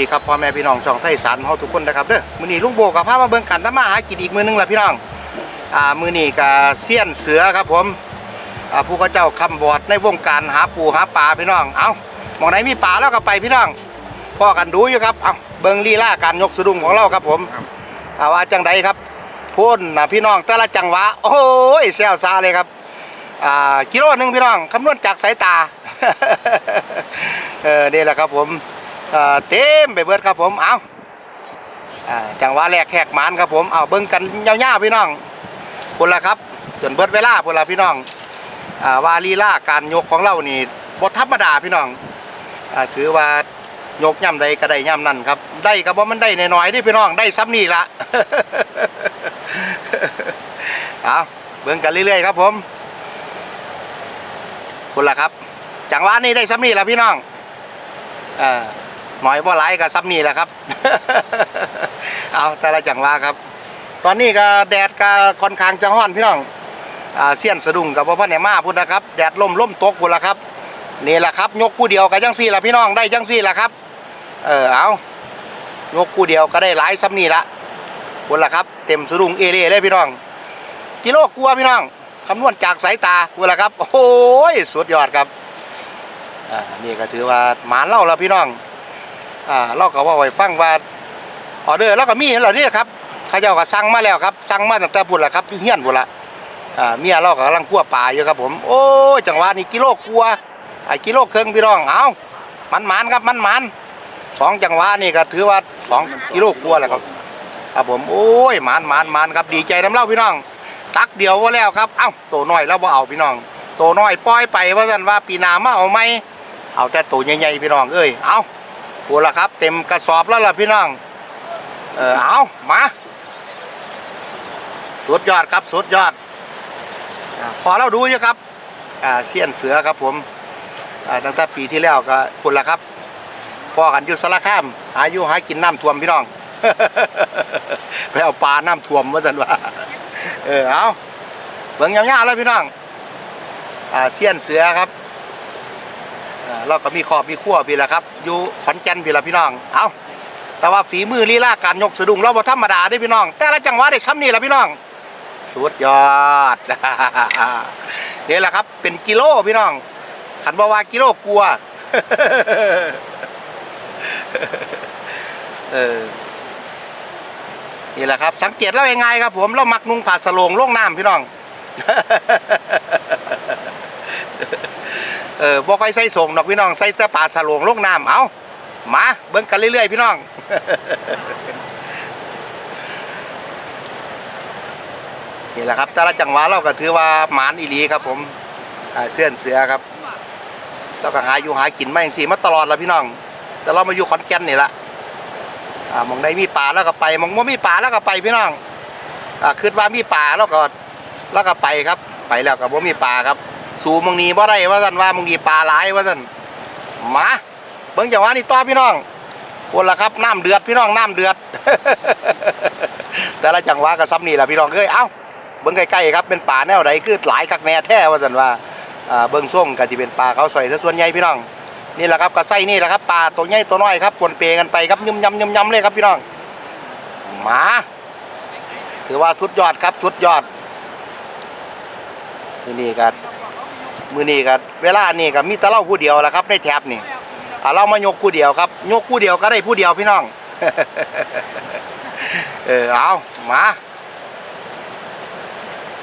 ดีครับพ่อแม่พี่น้องช่องไทยสารเฮาทุกคนนะครับเด้อมื้อนี้ลุงโบกับพามาเบิ่งกันทำมาหากินอีกมื้อนึงล่ะพี่น้องอ่ามื้อนี้ก็เซียนเสือครับผมอ่าผู้เขาเจ้าคำบอดในวงการหาปูหาปลาพี่น้องเอ้าหมองไหนมีปลาแล้วก็ไปพี่น้องพ่อกันดูอยู่ครับเอ้าเบิ่งลีลาการยกสะดุ้งของเราครับผมอ่าว่าจังใดครับพ่นนะพี่น้องแต่ละจังหวะโอ้ยแซวซาเลยครับอ่ากิโลนึงพี่น้องคำนวณจากสายตาเออนี่แหละครับผม เต็มไปเบิดครับผมเอาอ่าจังหวะแรกแขกหมานครับผมเอาเบิ่งกันยาวๆพี่น้องพุ่นละครับ จนเบิดเวลาพุ่นละพี่น้องอ่าวาลีลาการยกของเรานี่บ่ธรรมดาพี่น้องอถือว่ายกย่ำใดก็ได้ย่ำนั่นครับ ได้ก็บ่มันได้น้อยๆเดิพี่น้องได้ซ้ำนี่ละเอาเบิ่งกันเรื่อยๆครับผมพุ่นละครับ จังหวะนี้ได้ซ้ำนี่ละพี่น้องอ่อ หน่อยบ่หลายก็ซ้ำนี่แหละครับ เอาแต่ละจังหวะครับ ตอนนี้ก็แดดก็ค่อนข้างจะร้อนพี่น้องเสี้ยนสะดุ้งกับพ่อพ่อไหนมาพุ่นนะครับ แดดล่มล่มตกพุ่นละครับนี่แหละครับ ยกคู่เดียวกับจังซี่ละพี่น้องได้จังซี่ละครับ เออเอายกคู่เดียวก็ได้หลายซ้ำนี่ละพุ่นละครับ เต็มสะดุ้งเอเล่เลยพี่น้อง กิโลกลัวพี่น้องคำนวณจากสายตาพุ่นละครับ โอ้โหสุดยอดครับอ่านี่ก็ถือว่าหมานเล่าแล้วพี่น้อง อ่าเราก็ว่าไว้ฟังว่าออเดอร์เราก็มีแล้วเหรอนี่ครับเขาเจ้าก็สั่งมาแล้วครับสั่งมาตั้งแต่พุ่นละครับยู่เฮียนพุ่นละอ่าเมียเราก็กำลังคั่วปลาอยู่ครับผมโอ้ยจังหวะนี้กิโลกลัวไอ้กิโลครึ่งพี่น้องเอามันหมานครับมันหมานสองจังหวะนี่ก็ถือว่าสองกิโลกลัวแหละครับครับผมโอ้ยหมานหมานหมานครับดีใจน้ำเล่าพี่น้อง ตักเดียวว่าแล้วครับเอ้าโตน้อยแล้วบ่เอาพี่น้องโตน้อยปล่อยไปว่าสันว่าปีนามาเอาไหมเอาแต่โตใหญ่ๆพี่น้องเอ้ยเอา พูละครับ เต็มกระสอบแล้วล่ะพี่น้อง เออเอามา สุดยอดครับ สุดยอดอขอเราดูอยู่ครับอ่าเสี้ยนเสือครับผมอ่าตั้งแต่ปีที่แล้วก็คุณละครับพ่อกันอยู่สารคาม อายุหายกินน้ำท่วมพี่น้อง ไปเอาปลาน้ำท่วมว่าสันว่า เออเอาเบิ่งยาวๆเลยพี่น้อง อ่าเซียนเสือครับ เราก็มีขอบมีขั้วพี่ละครับ อยู่ขอนแก่นพี่ละพี่น้อง เอาแต่ว่าฝีมือลีลาการยกสะดุ้งเราบ่ธรรมดาเด้พี่น้อง แต่ละจังหวะได้ซ้ำนี่ละพี่น้อง สุดยอดนี่แหละครับ เป็นกิโลพี่น้อง ขันบ่ว่ากิโลกลัว เออนี่แหละครับ สังเกตเรายังไงครับ ผมเรามักนุ่งผ้าสโลงลงน้ำพี่น้อง เออบ่ค่อยใส่ส่งดอกพี่น้องใส่แต่ผ้าสโลงลงน้ำเอามาเบิ่งกันเรื่อยๆพี่น้องนี่แหละครับแต่ละจังหวะเราก็ถือว่าหมานอีหลีครับผมเสื้อนเสือครับเราก็หาอยู่หากินมาอย่างสี่มาตลอดแล้วพี่น้อง แต่เรามาอยู่ขอนแก่นนี่ละอ่ามองได้มีป่าแล้วก็ไปมองว่ามีป่าแล้วก็ไปพี่น้องอ่าคิดว่ามีป่าแล้วก็แล้วก็ไปครับ ไปแล้วก็บ่ามีป่าครับ สู่มองนี้บ่ได้ว่าซั่นว่ามองนี้ป่าหลายว่าซั่นมาเบิ่งจังหวะนี้ต่อพี่น้องคนละครับน้ำเดือดพี่น้องน้ำเดือด แต่ละจังหวะก็ซ้ำนี่แหละพี่น้องเอ้ยเอ้าเบิ่งใกล้ๆครับเป็นป่าแนวใดคือหลายคักแน่แท้ว่าซั่นว่าเบิ่งส่งก็สิเป็นป่าเขาวสอยซะส่วนใหญ่พี่น้องนี่แหละครับกระไส้นี่แหละครับปลาตัวใหญ่ตัวน้อยครับปนเปกันไปครับยำยำยำยำเลยครับพี่น้องมาถือว่าสุดยอดครับสุดยอดมือนี้กัน มือนี้กันเวลานี่กับมีแต่เล่าผู้เดียวแหละครับในแถบนี่อ่าเรามายกผู้เดียวครับ ยกผู้เดียวก็ได้ผู้เดียวพี่น้อง เออเอามา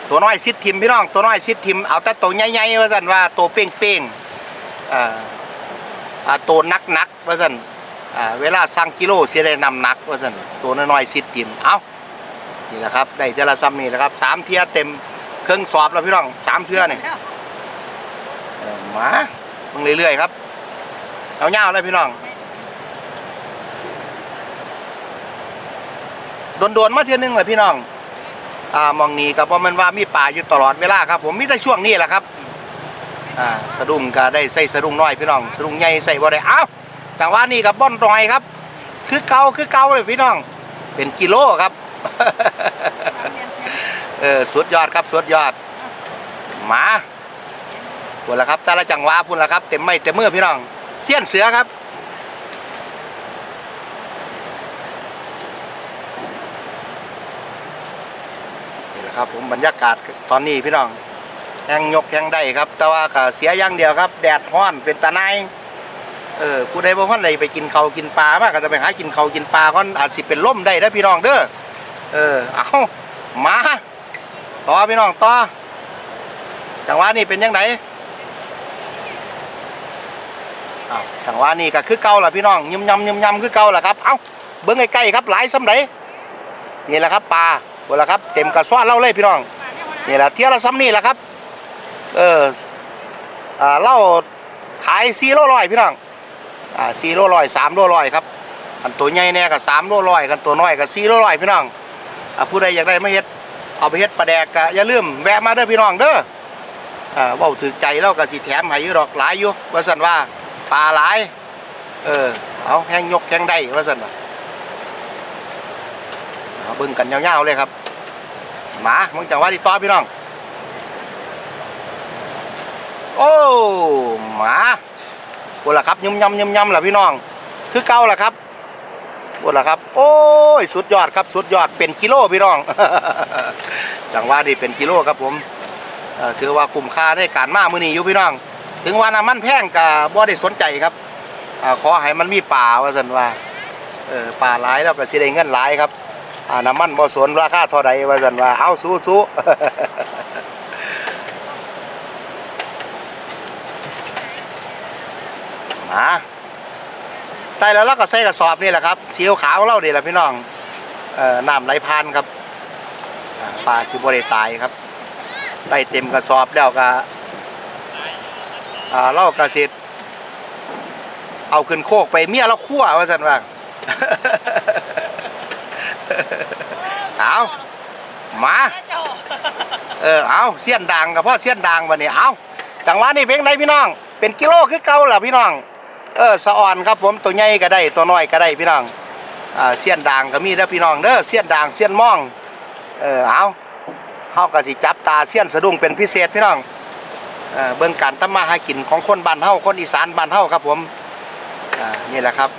ตัวน้อยซิดทิมพี่น้อง ตัวน้อยซิดทิมเอาแต่ตัวใหญ่ๆว่าสันว่าตัวเป้งๆอ่าอ่าตัวนักนักว่าสันอ่าเวลาสั่งกิโลเสียได้นำหนักว่าสันตัวน้อยๆสิติมเอานี่แหละครับได้เจละซ้ำนี่แหละครับสามเทียเต็มเครื่องสอบแล้วพี่น้องสามเทือนี่เออ มามึงเรื่อยๆครับเอาเงาเลยพี่น้องโดนๆมาเทียนึงเลยพี่น้องอ่ามองนี้กับว่าะมันว่ามีป่าอยู่ตลอดเวลาครับ ผมมีแต่ช่วงนี้แหละครับอ่าสะดุ้งก็ได้ใส่สะดุ้งน้อยพี่น้องสะดุ้งใหญ่ใส่บ่ได้เอ้าแต่ว่านี่กับบ่อนรอยครับ คือเกาคือเกาเลยพี่น้อง เป็นกิโลครับเออสุดยอดครับสุดยอดมา พุ่นละครับตาละจังหวะพุ่นละครับเต็มไม่เต็มมือพี่น้องเสี้ยนเสือครับนี่แหละครับผมบรรยากาศตอนนี้พี่น้องแข่งยกแข่งได้ครับ แต่ว่าก็เสียอย่างเดียวครับ แดดห้อนเป็นตาไนเออผู้ใดบ่คนใดไปกินเขากินปลามากก็จะไปหากินเขากินปลาก็อาจสิเป็นล่มได้นะพี่น้องเด้อเออเอามาต่อพี่น้องต่อจังหวะนี้เป็นยังไง อ้าวจังหวะนี้ก็คือเก่าล่ะพี่น้องยิมยำยิมยำคือเก่าล่ะครับเอ้าเบิ้งใกล้ๆครับหลายซ้ำไหนนี่แหละครับปลาหมดแล้วครับเต็มกระซ้อนเล่าเลยพี่น้องนี่แหละเที่ยวละซ้ำนี่แหละครับ เอออ่าเล่าขายซีโร่ลอยพี่น้องอ่าซีโร่ลอยสามโลลอยครับอันตัวใหญ่แน่กับสามโลลอยกันตัวน้อยกับซีโร่ลอยพี่น้องอ่าผู้ใดอยากได้ไม่เฮ็ดเอาไปเฮ็ดปลาแดกก็อย่าลืมแวะมาเด้อพี่น้องเด้ออ่าว้าถือใจแล้วก็สิแถมให้อยู่ดอกหลายอยู่ว่าซั่นว่า ปลาหลาย เออ เอาแห้งยกแห้งได้ว่าซั่นว่าเอาเบิ่งกันยาวๆเลยครับหมามึงจังว่าที่ต่อพี่น้อง โอ้หมาบนละครับยำยำยำยำล่ะพี่น้อง คือเก่าล่ะครับบนละครับ โอ้ยสุดยอดครับ สุดยอดเป็นกิโลพี่น้อง จังว่าดีเป็นกิโลครับผมเอ่อถือว่าคุ้มค่าในการมามื้อนี้อยู่พี่น้อง ถึงว่าน้ำมันแพงก็บ่ได้สนใจครับอาขอให้มันมีป่าว่าซั่นว่าเออป่าหลายแล้วก็สิได้เงินหลายครับอ่าน้ำมันบ่สนราคาเท่าใดว่าซั่นว่าเอาสู้ๆมาใต้แล้วเราก็ใส่กระสอบนี่แหละครับสีขาวๆเราเดี๋ยวละพี่น้องเอ่อน้ำไหลพานครับอ่าปลาชิบริตายครับได้เต็มกระสอบแล้วก็ อ่าเรากระสิเอาขึ้นโคกไปเมียเราคั่วว่าสันว่าเอามาเออเอาเสี้ยนดังกับพ่อเสี้ยนดังวันนี้เอาจังหวะนี้เพียงใดพี่น้อง เป็นกิโลคือเก่าล่ะพี่น้อง เออสะอ่อนครับผมตัวใหญ่ก็ได้ตัวน้อยก็ได้พี่น้องอ่าเสี้ยนด่างก็มีเด้อพี่น้องเด้อเสี้ยนด่างเสี้ยนม่อง เออเอาเฮาก็สิจับตาเสี้ยนสะดุ้งเป็นพิเศษพี่น้อง เออเบิ่งการทำมาหากินของคนบ้านเฮาคนอีสานบ้านเฮาครับผมนี่แหละครับ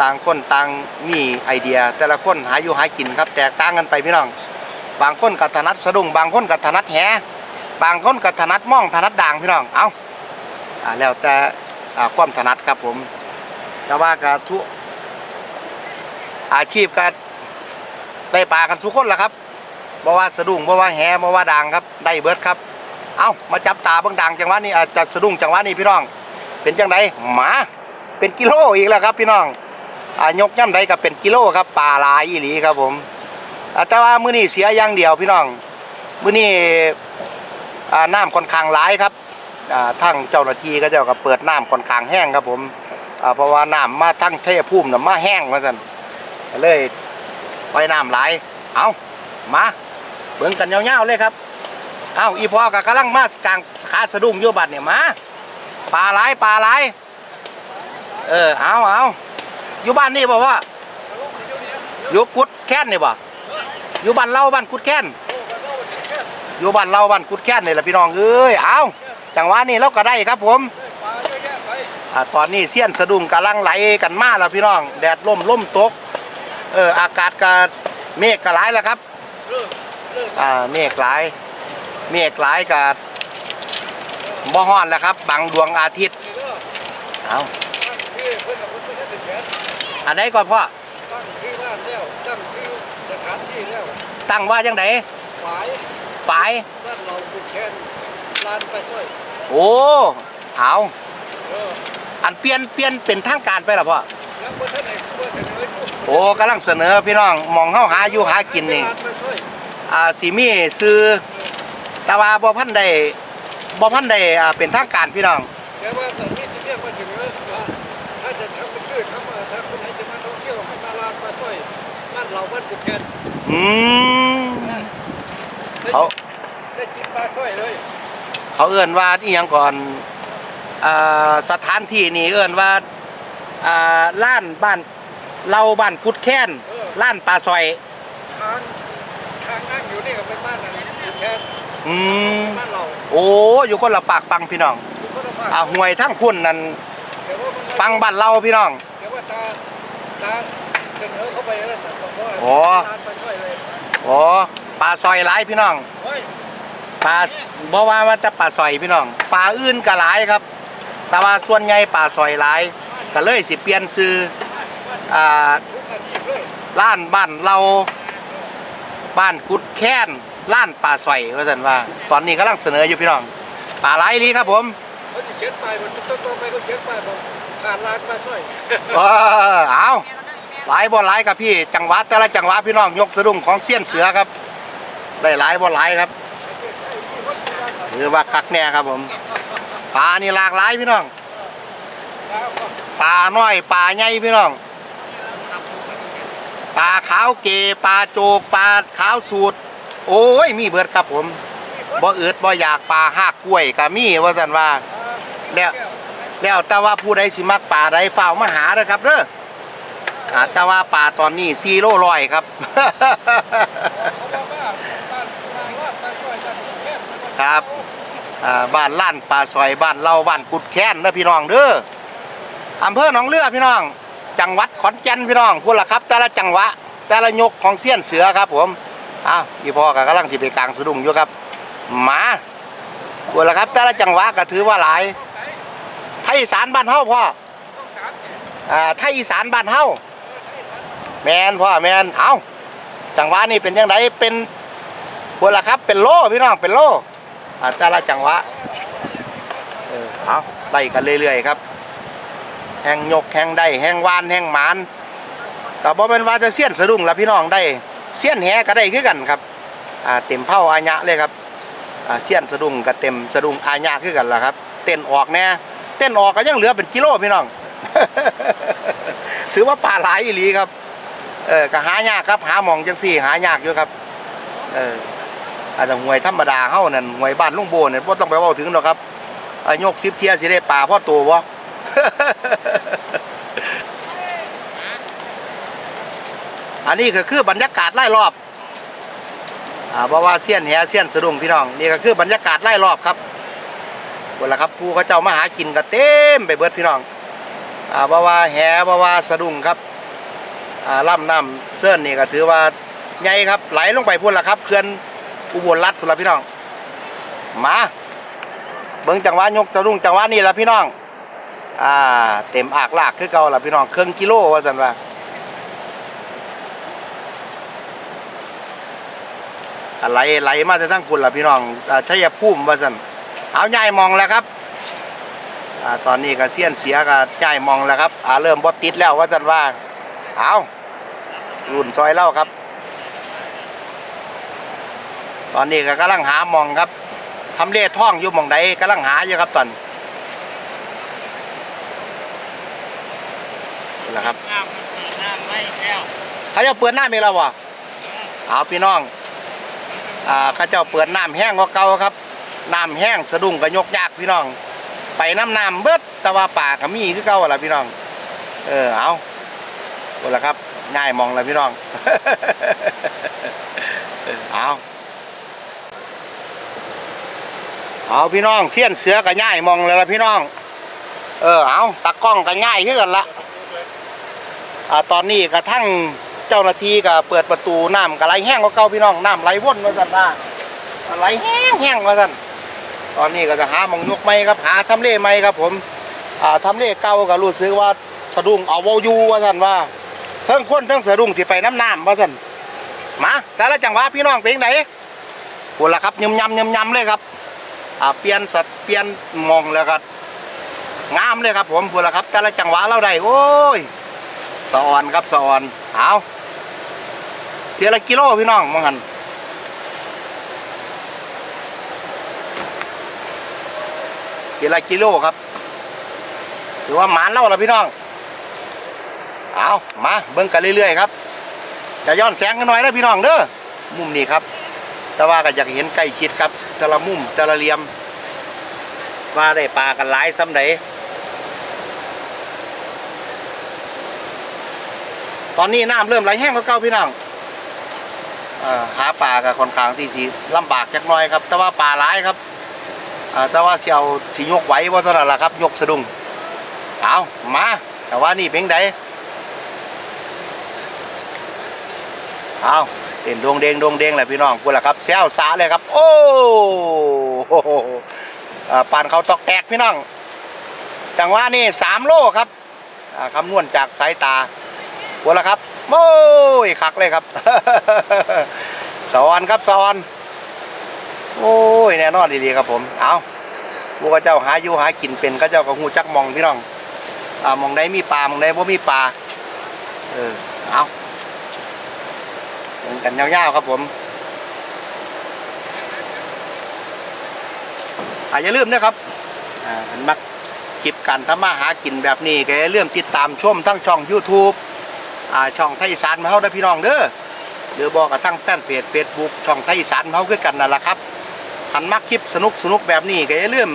ต่างคนต่างมีไอเดีย แต่ละคนหาอยู่หากินครับ แตกต่างกันไปพี่น้อง บางคนก็ถนัดสะดุ้งบางคนก็ถนัดแหบางคนก็ถนัดม่องถนัดด่างพี่น้องเอาอ่าแล้วแต่ความถนัดครับผมแต่ว่าก็ทุกอาชีพก็ได้ปลากันทุกคนแหละครับบ่ว่าสะดุ้งบ่ว่าแหบ่ว่าด่างครับได้เบิดครับ เอามาจับตาเบิ่งด่างจังหวะนี้อาจจะสะดุ้งจังหวะนี้พี่น้อง เป็นจังไดหมาเป็นกิโลอีกแล้วครับพี่น้องอายกย่ำใดก็เป็นกิโลครับปลาลายอีหลีครับผมอาแต่ว่ามื้อนี้เสียอย่างเดียวพี่น้อง มื้อนี้น้ำค่อนข้างหลายครับอ่าทั้งเจ้าหน้าที่ก็เจ้าก็เปิดน้ำค่อนข้างแห้งครับผมเพราะว่าน้ำมาทั้งเทภูมิน่ะมาแห้งว่าซั่นก็เลยไปน้ำไหลายเอามาเบิ่งกันยาวๆเลยครับ อาอีพอก็กำลังมากลางขาสะดุ้งอยู่บัดเนี่ยมาปลาไหลปลาไหลเออเอาเอาอยู่บ้านนี่บอกว่าอยู่กุดแค้นนี่บ่อยู่บ้านเล่าบ้านกุดแค้นอยู่บ้านเล่าบ้านกุดแค้นนี่แหละพี่น้องเอ้ยเอาจังหวะนี้เราก็ได้ครับผมอตอนนี้เสี้ยนสะดุ้งกำลังไหลกันมาแล้วพี่น้อง แดดล่มล่มตกเอออากาศก็เมฆก็หลายแล้วครับอ่าเมฆหลาย เมฆหลายกับบ่ฮ้อนแล้วครับ บังดวงอาทิตย์เอาอันไหนก่อนพ่อ ตั้งชื่อร้านแล้ว ตั้งชื่อสถานที่แล้วตั้งว่าจังไดฝายฝายร้านเราบุกแคนร้านไปสร้อยโอ้เอาเอออันเปลี่ยนเปลี่ยนเป็นทางการไปแล้วพ่อ แล้วเมื่อท่านไหนเมื่อท่านไหนโอ้กำลังเสนอพี่น้องมองเฮาหาอยู่หากินนี่ร้านไปสร้อย อ่าสีมีซื้อ แต่ว่าบ่พันได้บ่พันได้อ่าเป็นทางการพี่น้อง แต่ว่าสามีที่เรียกมาถึงว่าถ้าจะทำเป็นชื่อทำมาถ้าคนไหนจะมาท่องเที่ยวให้มาร้านไปสร้อยบ้านเราบ้านบุกแคนอืมได้เขาได้กินปลาสร้อยเลยเขาเอื้อนว่าอีหยังก่อนอ่าสถานที่นี่เอื้อนว่าอ่าล้านบ้านเราบ้านกุดแค้นล้านปลาซอย ทางทางนั่งอยู่นี่ก็เป็นบ้านอะไรบุกแคน อืมบ้านเราโอ้อยู่คนละฝากฟังพี่น้องอยู่คนละภาคอ่าห่วยทั้งพุ่นนั่นแต่ว่ามันฟังบ้านเราพี่น้อง แต่ว่าตาตาเสนอเข้าไปแล้วนะบอกว่าโอ้ร้านไปช่วยเลยอ๋อปลาซอยหลายพี่น้องเฮ้ยปลาบ่ว่ามันจะปลาซอยพี่น้องปลาอื่นก็หลายครับ แต่ว่าส่วนใหญ่ปลาซอยหลายก็เลยสิเปลี่ยนซื้ออ่า ทุกอาชีพเลยร้านบ้านเราบ้านกุดแค้น ร้านปลาซอยว่าซั่นว่า ตอนนี้กำลังเสนออยู่พี่น้องปลาหลายอีหลีครับผมเขาจะเขียนป้ายมันต้นๆไปเขาเขียนป้ายบอกขาดร้านปลาสร้อยเออเอาหลายบ่หลายครับพี่จังหวัดแต่ละจังหวัดพี่น้องยกสะดุ้งของเสี้ยนเสือครับได้หลายบ่หลายครับถือว่าคักแน่ครับผมปลานี่หลากหลายพี่น้องปลาน้อยปลาใหญ่พี่น้องปลาขาวเกปลาโจกปลาขาวสูตร โอ้ยมีเบิดครับผมบ่อืดบ่อยากปลาหากกล้วยก็มีว่าซั่นว่าแล้วแล้วแต่ว่าผู้ใดสิมักป่าใดเฝ้าวมาหาเด้อครับเด้ออาแต่ว่าป่าตอนนี้ซีโร่ลอยครับ ครับบ้านล้านป่าซอยบ้านเราบ้านกุดแค้นเด้อพี่น้องเด้ออำเภอหนองเรือพี่น้อง จังหวัดขอนแก่นพี่น้องพูดละครับ แต่ละจังหวะแต่ละยกของเสี้ยนเสือครับผม อ้าวพี่พ่อก็กำลังที่ไปกลางสะดุ้งอยู่ครับหมาพูดละครับ แต่ละจังหวะก็ถือว่าหลายไทยอีสานบ้านเฮาพ่ออ่าไทยอีสานบ้านเฮาแมนพ่อแมนเอาจังหวะนี่เป็นยังไงเป็นพวกละครับ เป็นโลพี่น้องเป็นโลอ่าแต่ละจังหวะเออเอาไล่กันเรื่อยๆครับแห่งยกแห่งได้แห่งวานแห่งหมานก็บ่เป็นว่าจะเสี้ยนสะดุ้งละพี่น้องได้ เสี้ยนแหก็ได้คือกันครับอ่าเต็มเผาอาญะเลยครับอ่าเสี้ยนสะดุ้งก็เต็มสะดุ้งอาญะคือกันล่ะครับ เต้นออกแน่เต้นออกก็ยังเหลือเป็นกิโลพี่น้อง ถือว่าปลาหลายอีหลีครับเออก็หายากครับ หาหมองจังสี่ หายากอยู่ครับ เอออาจจะหวยธรรมดาเฮานั่นหวยบ้านลุงโบเนี่ยบ่ต้องไปเว้าถึงหรอกครับอายกสิบเทียสิได้ปลาพ่อตัวบ่ อันนี้ก็คือบรรยากาศไล่รอบอ่าบ่ว่าเสี้ยนแหเสี้ยนสะดุ้งพี่น้องนี่ก็คือบรรยากาศไล่รอบครับหมดแล้วครับผู้เขาเจ้ามาหากินก็เต็มไปเบิดพี่น้องอ่าบ่ว่าแหบ่ว่าสะดุ้งครับอ่าล่ำน้ำเสื้อนนี่ก็ถือว่าใหญ่ครับไหลลงไปพุ่นละครับเขื่อนอุบลรัฐพุ่นละพี่น้อง มาเบิ่งจังหวะยกสะดุ้งจังหวะนี่ละพี่น้องอ่าเต็มอากลากคือเก่าละพี่น้องครึ่งกิโลว่าซั่นว่าอะ ไหลไหลมาจะทั้งคุณละพี่น้องอ่าชัยภูมิว่าซั่นเอาใหญ่มองแล้วครับอ่าตอนนี้ก็เสี้ยนเสียก็ใหญ่มองแล้วครับอ่าเริ่มบดติดแล้วว่าจันว่าเอารุ่นซอยเล่าครับ ตอนนี้ก็กำลังหามองครับทำเลท่องอยู่หมองใดกำลังหาอยู่ครับตอนนี่แหละครับน้ำน้ำไม่แล้วเขาจะเปิดน้ำอีกแล้ววะเอาพี่น้องอ่าเข้าเจ้าเปิดน้ำแห้งกว่าเก่าครับน้ำแห้งสะดุ้งก็ยกยากพี่น้อง ไปน้ำน้ำเบิดแต่ว่าป่าก็มีคือเก่าละพี่น้อง เออเอาหมดละครับ ง่ายมองลยพี่น้องเออเอาเอาพี่น้องเสี้ยนเสือก็ง่ายมองเลยละพี่น้อง เออเอาตากล้องก็ง่ายขึ้นกันละอ่าตอนนี้กระทั่ง เจ้าหน้าที่ก็เปิดประตูน้ำก็ไหลแห้งกว่าเก่าพี่น้องน้ำไหลวนว่าสันว่าไหลแห้งแห้งว่าสันตอนนี้ก็จะหาหมองยกไม้ครับหาทำเลไม้ครับผมอ่าทำเลเก่าก็รู้สึกว่าสะดุ้งเอาเวาอยู่ว่าสันว่าเทั้งคนเทั้งสะดุ้งสิไปน้ำน้ำว่าสันมาแต่ละจังหวะพี่น้องเป็นไหนพูละครับยำยำยำยำเลยครับอ่าเปลี่ยนสัตว์เปลี่ยนมองแล้วก็งามเลยครับผมพูดละครับแต่ละจังหวะเราได้โอ้ยสะออนครับสะออนเอา เทียละกิโลพี่น้องมองหันกิโลละกิโลครับถือว่าหมานเล่าล้วพี่น้องเอามาเบิ่งกันเรื่อยๆครับจะย้อนแสงกันหน่อยนะพี่น้องเด้อมุมนี้ครับ แต่ว่าก็อยากเห็นใกล้ชิดครับแต่ละมุมแต่ละเหลี่ยม ว่าได้ปลากันหลายซ้ำไหนตอนนี้น้ำเริ่มไหลแห้งแล้วเก่าพี่น้อง หาปลากับค่อนข้างที่สีลำบากจักหน่อยครับ แต่ว่าปลาหลายครับแต่ว่าเสียวสิยกไหว้ว่าเท่านั้นละครับ ยกสะดุ้งเอามาแต่ว่านี่เพียงใดเอาเต้นดวงเดงดวงเดงแหละพี่น้องกูละครับแซวสาเลยครับ โอ้โหปานเขาตอกแตกพี่น้อง จังหวะนี่สามโลครับคำนวณจากสายตากูละครับ โอ้ยคักเลยครับสวรรค์ครับสวรรค์โอ้ยแน่นอนดีๆครับผม เอาพวกเจ้าหาอยู่หากินเป็นก็เจ้าก็หูจักมองพี่น้องอ่ามองได้มีปลามองได้บ่มีปลา เออ เอาเหมือนกันยาวๆครับผมอาอย่าลืมนะครับอ่ามันมักคลิปการทำมาหากินแบบนี้ก็อย่าลืมติดตามชมทั้งช่อง YouTube อ่าช่องไทยอีสานมาเฮาได้อพี่น้องเด้อหรือบอกกับทั้งแฟนเพจเฟซบุ๊กช่องไทยอีสานเขาคือกันนั่นแหละครับหันมักคลิปสนุกสนุกแบบนี้ก็อย่าลืม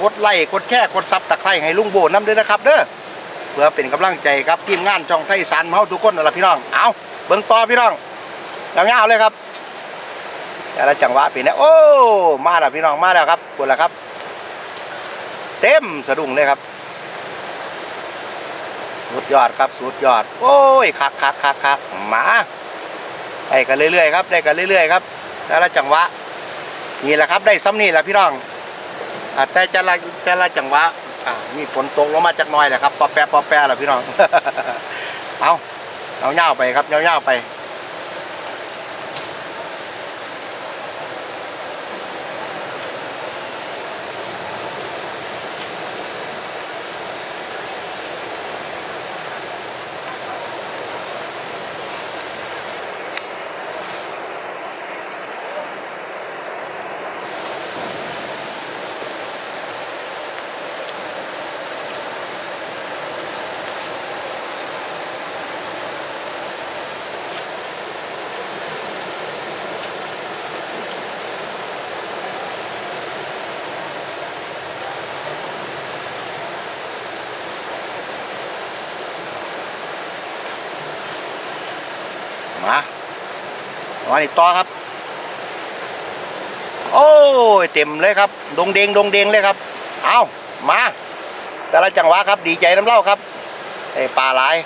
กดไลค์กดแชร์กดซับตะไคร้ให้ลุงโบน้ำด้วยนะครับเด้อเพื่อเป็นกำลังใจครับทีมงานช่องไทยอีสานเขาทุกคนนั่นแหละพี่น้องเอาเบิ่งต่อพี่น้องยาวๆเลยครับแต่ละจังหวะป็นเนี่ยโอ้มาแล้วพี่น้องมาแล้วครับกดแล้วครับ เต็มสะดุ้งเลยครับ สุดยอดครับสุดยอด โอ้ยคักคักคักคักมาได้กันเรื่อยๆครับได้กันเรื่อยๆครับแต่ละจังหวะนี่แหละครับได้ซ้ำนี่แหละพี่น้องแต่จะละแต่ละจังหวะอ่ามีฝนตกลงมาจากน้อยแหละครับปอแปะปอแปะแหละพี่น้องเอาเอาเงาไปครับเงาเงาไปมา วันนี้ต่อครับ โอ้ยเต็มเลยครับ ดงเดงดงเดงเลยครับ เอามาแต่ละจังหวะครับ ดีใจน้ำเล่าครับไอปลาหลาย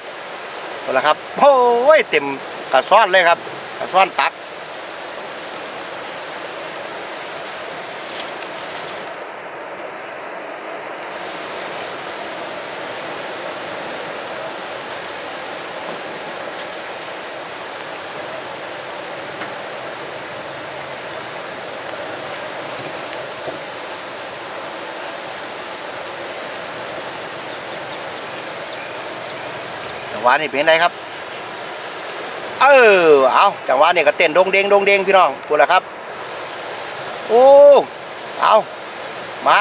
หมดแล้วครับโอ้ยเต็มกระซ้อนเลยครับกระซ้อนตัก วะนี่เป็นไงครับ เออ เอาจังหวะนี่ก็เต้นดงเดงดงเดงพี่น้องพูดแล้วครับ โอ้ เอามา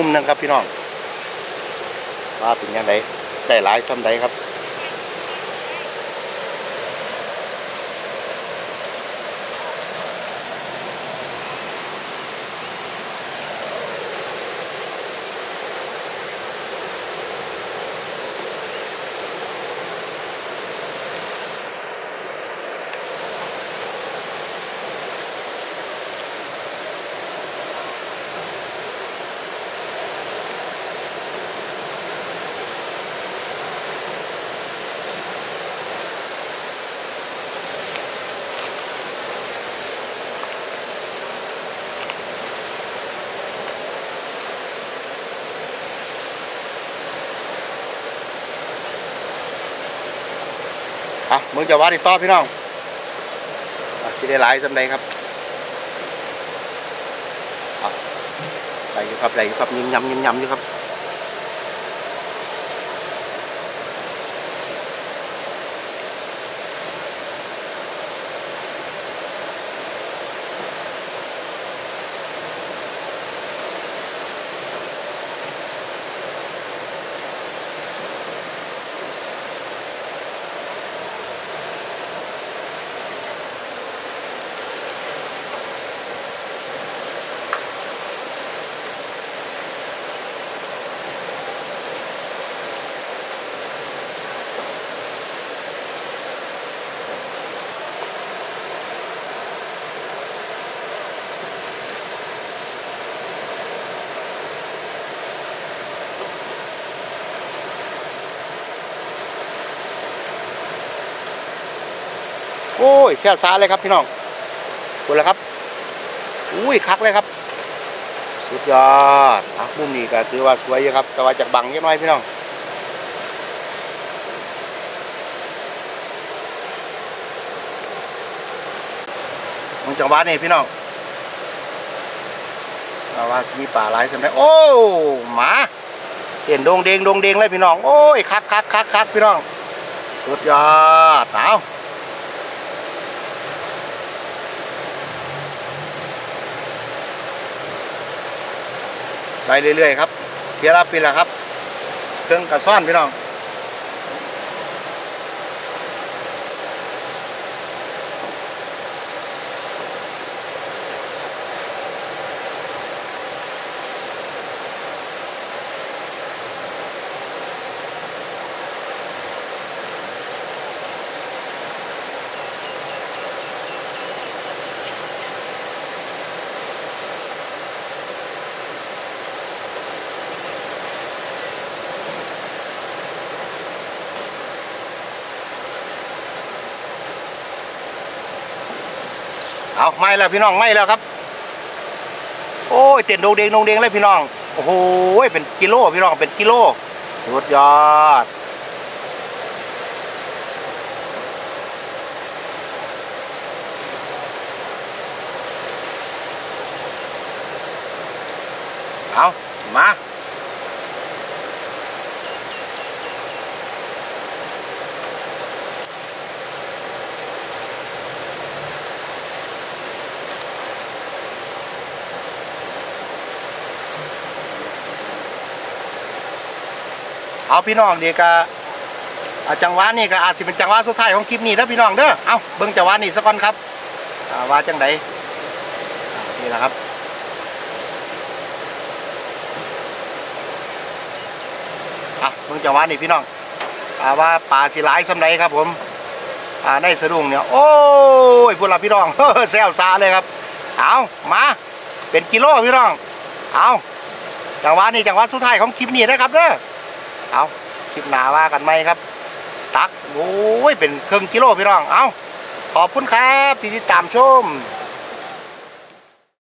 มุมหนึงครับพี่น้องว่าเป็นยังไงได้หลายซ้ำใดครับ อะมึงจะว่าติดต่อพี่น้องอะสิได้หลายสำใดครับอะได้อยู่ครับได้อยู่ครับยิ้มยำยิ้มยำอยู่ครับ ยแซ่บซ่าเลยครับพี่น้องคุณละครับ อุ้ยคักเลยครับ สุดยอดอะมุมนี้ก็ถือว่าสวยอยู่ครับ แต่ว่าจากบังเยอะน้อยพี่น้องมองจังหวัดนี่พี่น้องาว่ามีป่าหลายสำหรับโอ้หมาเต้นโดงเดงโดงเดงเลยพี่น้อง โอ้ยคักคักคักคักพี่น้อง สุดยอดเอา เรื่อยๆครับเทียรับปีละครับ เครื่องกระซ่อนพี่น้อง เอาไม่แล้วพี่น้องไม่แล้วครับ โอ้ยเต้นโดงเดงโดงเดงเลยพี่น้อง โอ้โหเป็นกิโลพี่น้องเป็นกิโล สุดยอดเอามา เอาพี่น้องเดีก็อ่าจังหวะนี้ก็อาจจะเป็นจังหวะสุดท้ายของคลิปนี้แล้วพี่น้องเด้อเอาเบิ่งจังหวะนี้สักก่อนครับว่าจังไดนี่แหละครับอะเบิ่งจังหวะนี้พี่น้องอว่าปลาสิหลายสำไรครับผมอ่าในสะดุ้งเนี่ยโอ้ยพวกเราพี่น้องแซวซาเลยครับเอามาเป็นกิโลพี่น้องเอาจังหวะนี้จังหวะสุดท้ายของคลิปนี้นะครับเด้อ เอาคลิปหนาว่ากันไหมครับ ตักโอ้ยเป็นครึ่งกิโลพี่น้องเอาขอบคุณครับที่ติดตามชม